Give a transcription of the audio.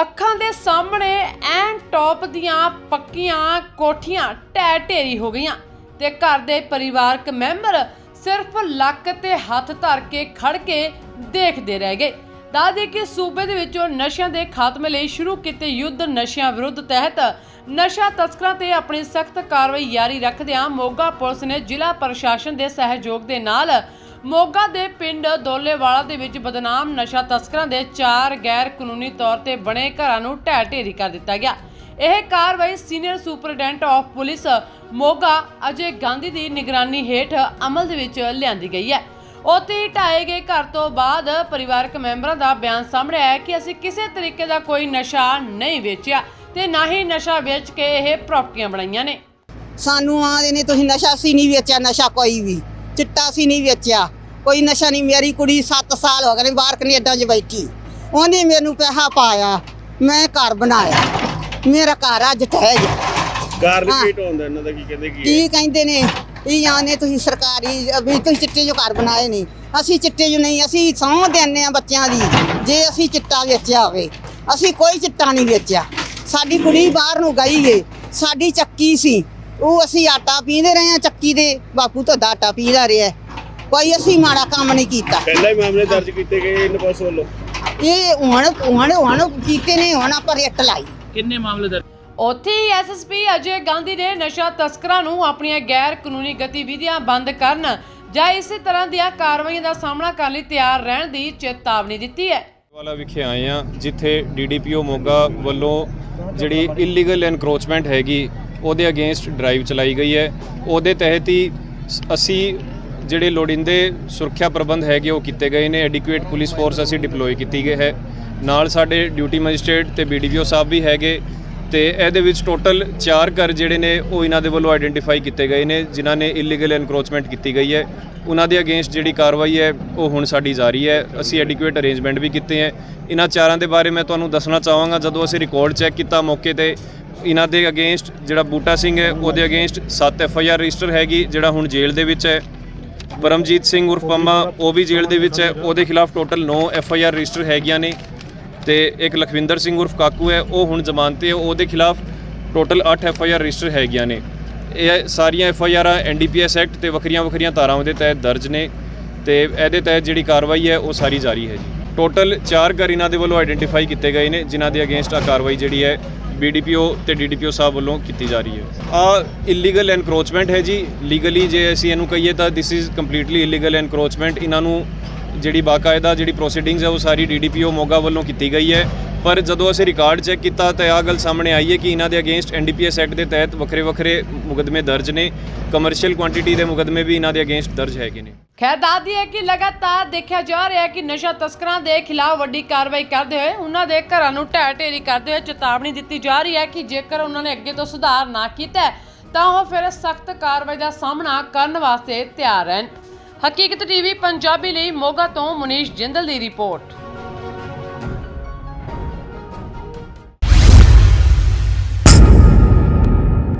ਅੱਖਾਂ ਦੇ ਸਾਹਮਣੇ ਐਨ ਟੌਪ ਦੀਆਂ ਪੱਕੀਆਂ ਕੋਠੀਆਂ ਢਹਿ ਢੇਰੀ ਹੋ ਗਈਆਂ ਤੇ ਘਰ ਦੇ ਪਰਿਵਾਰਕ ਮੈਂਬਰ ਸਿਰਫ ਲੱਕ ਤੇ ਹੱਥ ਧਰ ਕੇ ਖੜ ਕੇ ਦੇਖਦੇ ਰਹਿ ਗਏ। ਦੱਸਦੇ ਕਿ ਸੂਬੇ ਦੇ ਵਿੱਚੋਂ ਨਸ਼ਿਆਂ ਦੇ ਖਾਤਮੇ ਲਈ ਸ਼ੁਰੂ ਕੀਤੇ ਯੁੱਧ ਨਸ਼ਿਆਂ ਵਿਰੁੱਧ ਤਹਿਤ ਨਸ਼ਾ ਤਸਕਰਾਂ ਤੇ ਆਪਣੀ ਸਖਤ ਕਾਰਵਾਈ ਜਾਰੀ ਰੱਖਦਿਆਂ ਮੋਗਾ ਪੁਲਿਸ ਨੇ ਜ਼ਿਲ੍ਹਾ ਪ੍ਰਸ਼ਾਸਨ ਦੇ ਸਹਿਯੋਗ ਦੇ ਨਾਲ ਮੋਗਾ ਦੇ ਪਿੰਡ ਦੋਲੇਵਾਲਾ ਦੇ ਵਿੱਚ ਬਦਨਾਮ ਨਸ਼ਾ ਤਸਕਰਾਂ ਦੇ ਚਾਰ ਗੈਰ ਕਾਨੂੰਨੀ ਤੌਰ ਤੇ ਬਣੇ ਘਰਾਂ ਨੂੰ ਢਹਿ ਢੇਰੀ ਕਰ ਦਿੱਤਾ ਗਿਆ। ਇਹ ਕਾਰਵਾਈ senior superintendent of police Moga Ajay Gandhi ਦੀ ਨਿਗਰਾਨੀ ਹੇਠ ਅਮਲ ਦੇ ਵਿੱਚ ਲਿਆਂਦੀ ਗਈ ਹੈ। ਉੱਥੇ ਹੀ ਢਾਏ ਗਏ ਘਰ ਤੋਂ ਬਾਅਦ ਪਰਿਵਾਰਕ ਮੈਂਬਰਾਂ ਦਾ ਬਿਆਨ ਸਾਹਮਣੇ ਆਇਆ ਕਿ ਅਸੀਂ ਕਿਸੇ ਤਰੀਕੇ ਦਾ ਕੋਈ ਨਸ਼ਾ ਨਹੀਂ ਵੇਚਿਆ ਤੇ ਨਾ ਹੀ ਨਸ਼ਾ ਵੇਚ ਕੇ ਇਹ ਪ੍ਰਾਪਰਟੀਆਂ ਬਣਾਈਆਂ ਨੇ। ਸਾਨੂੰ ਆਦੇ ਨੇ ਤੁਸੀਂ ਨਸ਼ਾ ਸੀ ਨਹੀਂ ਵੇਚਿਆ, ਨਸ਼ਾ ਕੋਈ ਵੀ। ਚਿੱਟਾ ਸੀ ਨਹੀਂ ਵੇਚਿਆ। ਕੋਈ ਨਸ਼ਾ ਨਹੀਂ ਮੇਰੀ ਕੁੜੀ 7 ਸਾਲ ਹੋ ਗਏ ਨੇ ਬਾਹਰ ਕੈਨੇਡਾ 'ਚ ਬੈਠੀ। ਉਹਨੇ ਮੈਨੂੰ ਪੈਸਾ ਪਾਇਆ ਮੈਂ ਘਰ ਬਣਾਇਆ। ਮੇਰਾ ਘਰ ਅੱਜ ਠਹਿ ਗਿਆ। ਕਾਰਨ ਹਾਂ। ਕੀ ਢੋਂਦਾ ਇਹਨਾਂ ਦਾ ਕੀ ਕਹਿੰਦੇ ਕੀ ਕੀ ਕਹਿੰਦੇ ਨੇ ਇਹ ਆਨੇ ਤੁਸੀਂ ਸਰਕਾਰੀ ਵੀ ਤੁਸੀਂ ਚਿੱਟੇ ਜੋ ਘਰ ਬਣਾਏ ਨਹੀਂ ਅਸੀਂ ਚਿੱਟੇ ਜੋ ਨਹੀਂ ਅਸੀਂ ਸਹੁੰ ਦਿੰਦੇ ਆ ਬੱਚਿਆਂ ਦੀ ਜੇ ਅਸੀਂ ਚਿੱਟਾ ਵੇਚਿਆ ਹੋਵੇ। ਅਸੀਂ ਕੋਈ ਚਿੱਟਾ ਨਹੀਂ ਵੇਚਿਆ। ਸਾਡੀ ਕੁੜੀ ਬਾਹਰ ਨੂੰ ਗਈ ਏ ਸਾਡੀ ਚੱਕੀ ਸੀ। ਉਹ ਅਸੀਂ ਆਟਾ ਪੀਂਦੇ ਰਹੇ ਆ ਚੱਕੀ ਦੇ ਬਾਪੂ ਤੋਂ ਆਟਾ ਪੀਦਾ ਰਿਹਾ। ਕੋਈ ਅਸੀਂ ਮਾੜਾ ਕੰਮ ਨਹੀਂ ਕੀਤਾ। ਪਹਿਲਾਂ ਹੀ ਮਾਮਲੇ ਦਰਜ ਕੀਤੇ ਗਏ ਇਹਨਾਂ ਪਾਸ ਵੱਲੋਂ। ਇਹ ਹੁਣ ਹੁਣ ਹੁਣ ਕੀਤੇ ਨੇ ਹੁਣ ਆਪਾਂ ਰੇਟ ਲਾਈ। ਕਿੰਨੇ ਮਾਮਲੇ ਦਰਜ? ਉੱਥੇ ਹੀ ਐਸਐਸਪੀ ਅਜੇ ਗਾਂਧੀ ਨੇ ਨਸ਼ਾ ਤਸਕਰਾਂ ਨੂੰ ਆਪਣੀਆਂ ਗੈਰ ਕਾਨੂੰਨੀ ਗਤੀਵਿਧੀਆਂ ਬੰਦ ਕਰਨ ਜਾਂ ਇਸੇ ਤਰ੍ਹਾਂ ਦੀਆਂ ਕਾਰਵਾਈਆਂ ਦਾ ਸਾਹਮਣਾ ਕਰਨ ਲਈ ਤਿਆਰ ਰਹਿਣ ਦੀ ਚੇਤਾਵਨੀ ਦਿੱਤੀ ਹੈ। ਵਾਲਾ ਵਿਖੇ ਆਏ ਆ ਜਿੱਥੇ ਡੀਡੀਪੀਓ ਮੋਗਾ ਵੱਲੋਂ ਜਿਹੜੀ ਇਲੀਗਲ ਐਨਕਰੋਚਮੈਂਟ ਹੈਗੀ ਉਹਦੇ ਅਗੇਂਸਟ ਡਰਾਈਵ ਚਲਾਈ ਗਈ ਹੈ। ਉਹਦੇ ਤਹਿਤ ਹੀ ਅਸੀਂ ਜਿਹੜੇ ਲੋੜੀਂਦੇ ਸੁਰੱਖਿਆ ਪ੍ਰਬੰਧ ਹੈਗੇ ਉਹ ਕੀਤੇ ਗਏ ਨੇ। ਐਡਿਕੁਏਟ ਪੁਲਿਸ ਫੋਰਸ ਅਸੀਂ ਡਿਪਲੋਏ ਕੀਤੀ ਗਈ ਹੈ। ਨਾਲ ਸਾਡੇ ਡਿਊਟੀ ਮੈਜਿਸਟ੍ਰੇਟ ਤੇ ਬੀਡੀਪੀਓ ਸਾਹਿਬ ਵੀ ਹੈਗੇ ਤੇ ਇਹਦੇ ਵਿੱਚ ਟੋਟਲ 4 ਘਰ ਜਿਹੜੇ ਨੇ ਉਹ ਇਹਨਾਂ ਦੇ ਵੱਲੋਂ ਆਇਡੈਂਟੀਫਾਈ ਕੀਤੇ ਗਏ ਨੇ, ਜਿਨ੍ਹਾਂ ਨੇ ਇਲੀਗਲ ਐਨਕਰੋਚਮੈਂਟ ਕੀਤੀ ਗਈ ਹੈ। ਉਹਨਾਂ ਦੇ ਅਗੇਂਸਟ ਜਿਹੜੀ ਕਾਰਵਾਈ ਹੈ, ਉਹ ਹੁਣ ਸਾਡੀ ਜਾਰੀ ਹੈ। ਅਸੀਂ ਐਡਿਕੁਏਟ ਅਰੇਂਜਮੈਂਟ ਵੀ ਕੀਤੇ ਹੈ। ਇਹਨਾਂ ਚਾਰਾਂ ਦੇ ਬਾਰੇ ਮੈਂ ਤੁਹਾਨੂੰ ਦੱਸਣਾ ਚਾਹਾਂਗਾ। ਜਦੋਂ ਅਸੀਂ ਰਿਕਾਰਡ ਚੈੱਕ ਕੀਤਾ ਮੌਕੇ ਤੇ, ਇਹਨਾਂ ਦੇ ਅਗੇਂਸਟ ਜਿਹੜਾ ਬੂਟਾ ਸਿੰਘ ਹੈ, ਉਹਦੇ against 7 F I R register ਹੈਗੀ, ਜਿਹੜਾ ਹੁਣ ਜੇਲ੍ਹ ਦੇ ਵਿੱਚ ਹੈ। ਪਰਮਜੀਤ ਸਿੰਘ ਉਰਫ ਪੰਮਾ, ਉਹ ਵੀ ਜੇਲ੍ਹ ਦੇ ਵਿੱਚ ਹੈ। ਉਹਦੇ ਖਿਲਾਫ total 9 F I R register ਹੈਗੀਆਂ ਨੇ ਤੇ ਇੱਕ ਲਖਵਿੰਦਰ ਸਿੰਘ ਉਰਫ ਕਾਕੂ ਹੈ, ਉਹ ਹੁਣ ਜ਼ਮਾਨਤ ਤੇ ਹੈ। ਉਹਦੇ ਖਿਲਾਫ total 8 F I R register ਹੈਗੀਆਂ ਨੇ। ਇਹ ਸਾਰੀਆਂ F I ਆਰਾਂ N D P S act ਤੇ ਵੱਖਰੀਆਂ ਵੱਖਰੀਆਂ ਧਾਰਾਵਾਂ ਦੇ ਤਹਿਤ ਦਰਜ ਨੇ ਤੇ ਇਹਦੇ ਤਹਿਤ ਜਿਹੜੀ ਕਾਰਵਾਈ ਹੈ, ਉਹ ਸਾਰੀ ਜਾਰੀ ਹੈ ਜੀ। ਟੋਟਲ 4 ਘਰ ਇਹਨਾਂ ਦੇ ਵੱਲੋਂ ਆਈਡੈਂਟੀਫਾਈ ਕੀਤੇ ਗਏ ਨੇ, ਜਿਨ੍ਹਾਂ ਦੇ ਅਗੇਂਸਟ ਆ ਕਾਰਵਾਈ ਜਿਹੜੀ ਹੈ ਬੀਡੀਪੀਓ ਤੇ ਡੀਡੀਪੀਓ ਸਾਹਿਬ ਵੱਲੋਂ ਕੀਤੀ ਜਾ ਰਹੀ ਹੈ। ਆ ਇਲੀਗਲ ਐਨਕਰੋਚਮੈਂਟ ਹੈ ਜੀ। ਲੀਗਲੀ ਜੇ ਅਸੀਂ ਇਹਨੂੰ ਕਹੀਏ ਤਾਂ this is completely illegal encroachment ਇਹਨਾਂ ਨੂੰ ਜਿਹੜੀ ਬਾਕਾਇਦਾ ਜਿਹੜੀ ਪ੍ਰੋਸੀਡਿੰਗਸ ਹੈ ਉਹ ਸਾਰੀ ਡੀਡੀਪੀਓ ਮੋਗਾ ਵੱਲੋਂ ਕੀਤੀ ਗਈ ਹੈ। ਪਰ ਜਦੋਂ ਅਸੀਂ ਰਿਕਾਰਡ ਚੈੱਕ ਕੀਤਾ ਤਾਂ ਆਹ ਗੱਲ ਸਾਹਮਣੇ ਆਈ ਹੈ ਕਿ ਇਹਨਾਂ ਦੇ ਅਗੇਂਸਟ ਐਨਡੀਪੀਐਸ ਐਕਟ ਦੇ ਤਹਿਤ ਵੱਖਰੇ ਵੱਖਰੇ ਮੁਕਦਮੇ ਦਰਜ ਨੇ ਕਮਰਸ਼ੀਅਲ ਕੁਆਂਟੀਟੀ ਦੇ ਮੁਕਦਮੇ ਵੀ ਇਹਨਾਂ ਦੇ ਅਗੇਂਸਟ ਦਰਜ ਹੈਗੇ ਨੇ। ਖੈਰ ਦੱਸਦੀ ਹੈ ਕਿ ਲਗਾਤਾਰ ਦੇਖਿਆ ਜਾ ਰਿਹਾ ਹੈ ਕਿ ਨਸ਼ਾ ਤਸਕਰਾਂ ਦੇ ਖਿਲਾਫ ਵੱਡੀ ਕਾਰਵਾਈ ਕਰਦੇ ਹੋਏ ਉਹਨਾਂ ਦੇ ਘਰਾਂ ਨੂੰ ਢਹਿ ਢੇਰੀ ਕਰਦੇ ਹੋਏ ਚੇਤਾਵਨੀ ਦਿੱਤੀ ਜਾ ਰਹੀ ਹੈ ਕਿ ਜੇਕਰ ਉਹਨਾਂ ਨੇ ਅੱਗੇ ਤੋਂ ਸੁਧਾਰ ਨਾ ਕੀਤਾ ਤਾਂ ਉਹ ਫਿਰ ਸਖਤ ਕਾਰਵਾਈ ਦਾ ਸਾਹਮਣਾ ਕਰਨ ਵਾਸਤੇ ਤਿਆਰ ਰਹਿਣ। ਹਕੀਕਤ ਟੀਵੀ ਪੰਜਾਬੀ ਲਈ ਮੋਗਾ ਤੋਂ ਮੁਨੀਸ਼ ਜਿੰਦਲ ਦੀ ਰਿਪੋਰਟ।